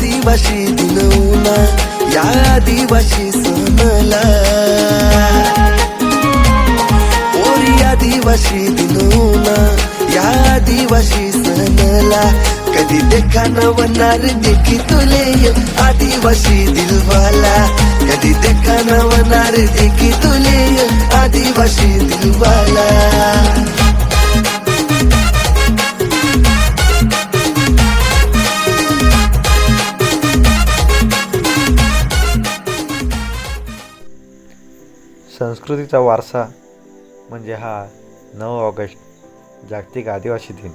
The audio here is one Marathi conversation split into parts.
आदिवासी दिनवला या आदिवासी सणला. ओरी आदिवासी दिनवला या आदिवासी सणला. कधी देखा न वनार देखी तुले आदिवासी दिलवाला. कधी देखा न वनार देखी तुले आदिवासी दिलवाला. संस्कृतीचा वारसा म्हणजे हा नऊ ऑगस्ट जागतिक आदिवासी दिन.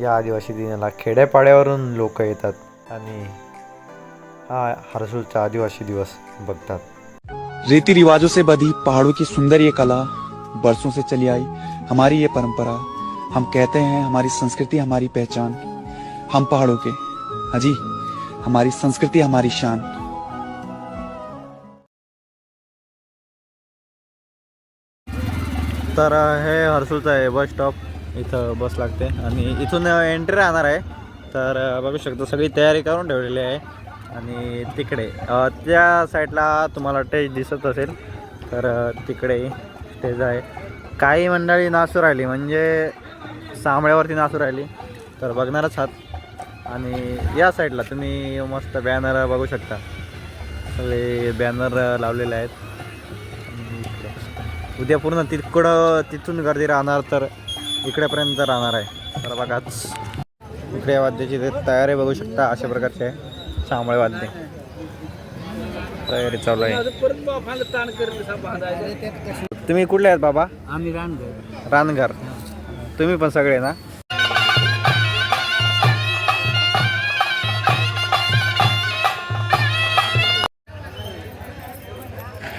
या आदिवासी दिनाला खेड्यापाड्यावरून लोक येतात आणि हा हर्सूलचा आदिवासी दिवस बघतात. रीति रिवाजों से बधी पहाड़ों की सुंदर ये कला बरसों से चली आई। हमारी ये परंपरा हम कहते हैं हमारी संस्कृति हमारी पहचान। हम पहाड़ों के हाँ जी हमारी संस्कृति हमारी शान। तर हे हर्सूलचं आहे बस स्टॉप इथं बस लागते. आणि इथून एंट्री राहणार आहे. तर बघू शकतो सगळी तयारी करून ठेवलेली आहे. आणि तिकडे त्या साईडला तुम्हाला टेज दिसत असेल. तर तिकडे स्टेज आहे. काही मंडळी नाचू राहिली म्हणजे सांबळ्यावरती नाचू राहिली तर बघणारच आहात. आणि या साईडला तुम्ही मस्त बॅनर बघू शकता. सगळे बॅनर लावलेले आहेत. उद्या पूर्ण तिकडं तिथून गर्दी राहणार तर इकडेपर्यंत राहणार आहे. तर बघाच इकडे वाद्याची ते तयारी बघू शकता अशा प्रकारचे आहे वाद्य. तयारी चालू आहे. तुम्ही कुठले आहेत बाबा? आम्ही रानगर रानघर. तुम्ही पण सगळे ना?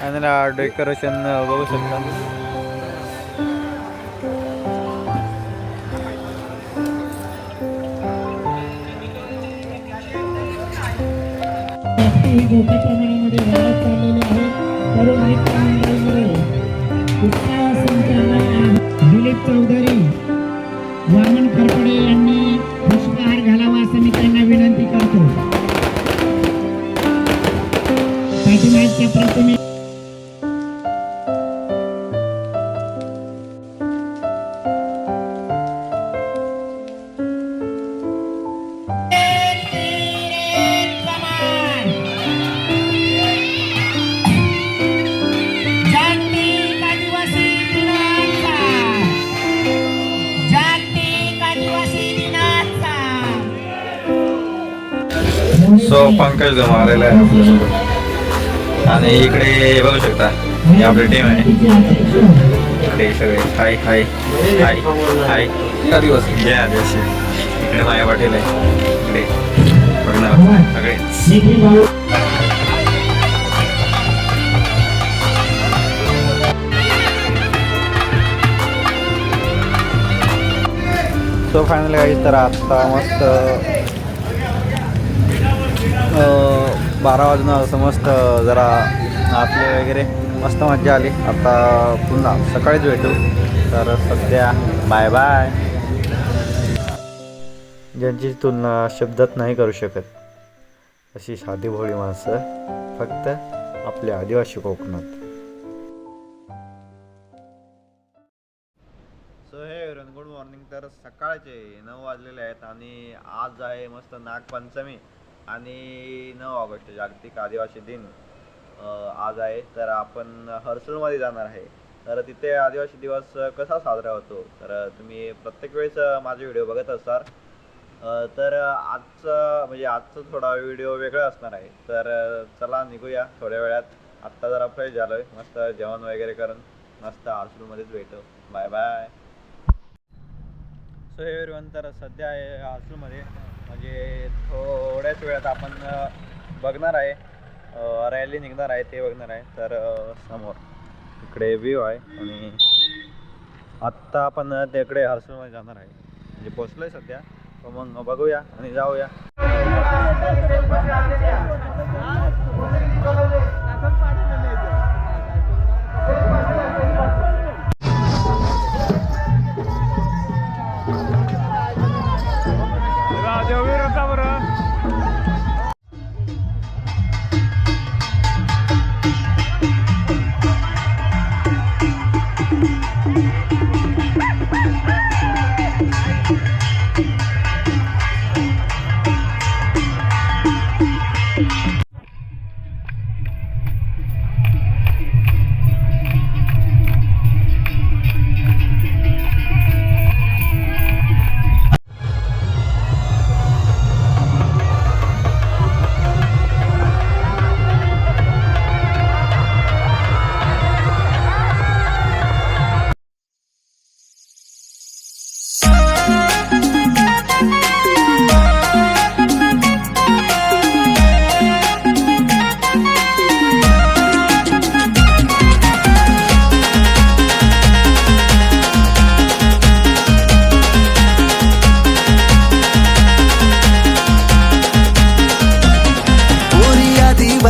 आणि डेकोरेशन बघू शकता ही मोठ्या प्रमाणामध्ये वाढत चाललेली आहे तरुण मित्रमंडळीमध्ये उत्साह संचालक आहे. दिलीप चौधरी वामन खरपडे यांनी सो पंकज जमा आलेला आहे आपल्यासोबत. आणि इकडे बघू शकता ही आपली टीम आहे. इकडे सगळे. हाय हाय हाय हाय. आदिवासी जय आदिवासी इकडे माया पाटील आहे. इकडे. बघणार. सगळे. निखिल भाऊ सो फायनली काही तर आत्ता मस्त बारा वाजून समस्त जरा आपले वगैरे. मस्त मजा आली. आता पुन्हा सकाळीच भेटू. तर सध्या बाय बाय ज्यांची तुलना शब्दात नाही करू शकत अशी साधी भोळी माणसं फक्त आपल्या आदिवासी कोकणात. सो हे गुड मॉर्निंग तर सकाळचे नऊ वाजलेले आहेत आणि आज आहे मस्त नागपंचमी. आणि नऊ ऑगस्ट जागतिक आदिवासी दिन आज आहे. तर आपण हर्सूलमध्ये जाणार आहे. तर तिथे आदिवासी दिवस कसा साजरा होतो? तर तुम्ही प्रत्येक वेळेस माझे व्हिडिओ बघत असाल. तर आजचं म्हणजे आजचा थोडा व्हिडिओ वेगळा असणार आहे. तर चला निघूया थोड्या वेळात. आत्ता जरा फ्रेश झालोय. मस्त जेवण वगैरे करून मस्त हर्सूलमध्येच भेटो. Bye bye. So hey everyone तर सध्या आहे हर्सूलमध्ये म्हणजे थोड्याच वेळात आपण बघणार आहे. रॅली निघणार आहे ते बघणार आहे. तर समोर इकडे व्ह्यू आहे आणि आत्ता आपण तिकडे हर्सूलमध्ये जाणार आहे. म्हणजे पोचलो आहे सध्या. तर मग बघूया आणि जाऊया.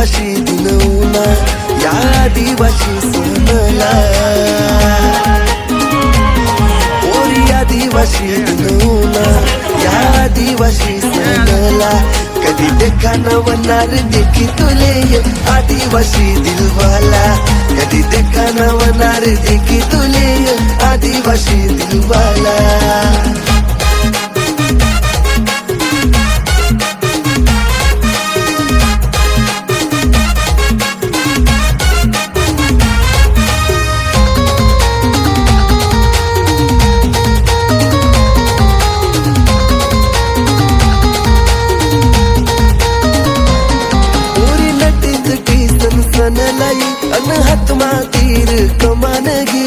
आदिवासी दिन या आदिवासी सणला. ओरी आदिवासी दिन या आदिवासी सणला. कधी देखा नवनार देखी तुले आदिवासी दिलवाला. कधी देखा नवनार देखी तुले आदिवासी दिलवाला. अन हात मातीर कमान गे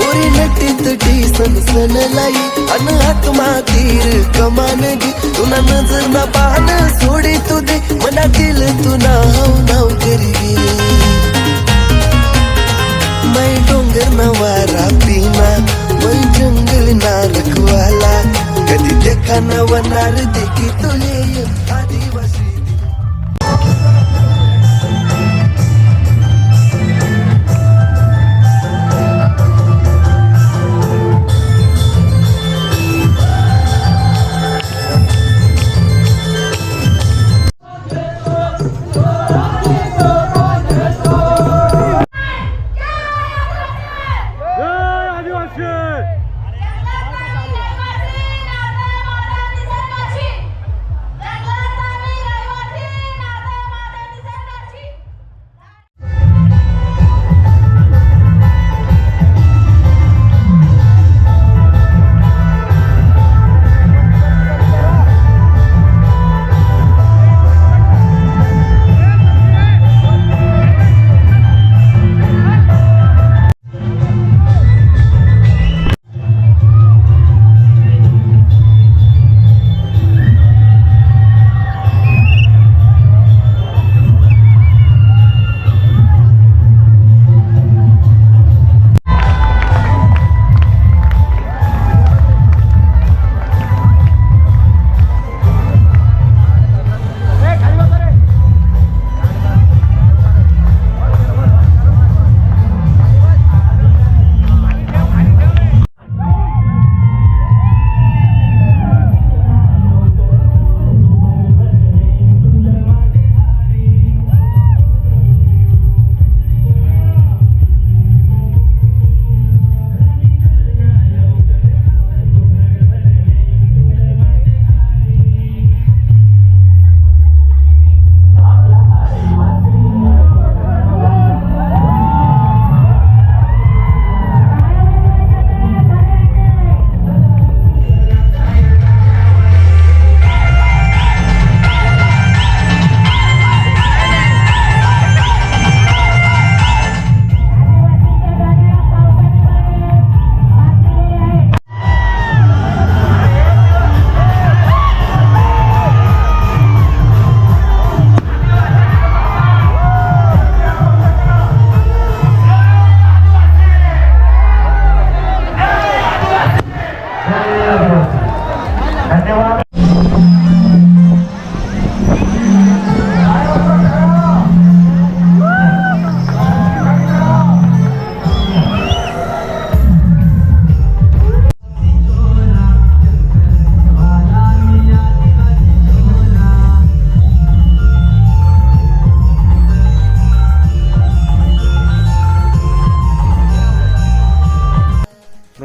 ओरी नटीत टी सन लाई अन हात मातीर कमान गे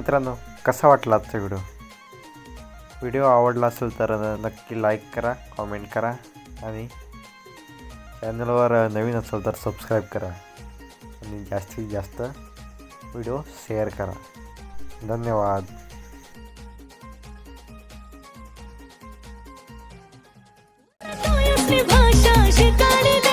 मित्रांनो कसा वाटला आजचा व्हिडिओ? व्हिडिओ आवडला असेल तर नक्की लाईक करा कॉमेंट करा आणि चॅनलवर नवीन असेल तर सबस्क्राईब करा आणि जास्तीत जास्त व्हिडिओ शेअर करा. धन्यवाद. भाषा शिकारी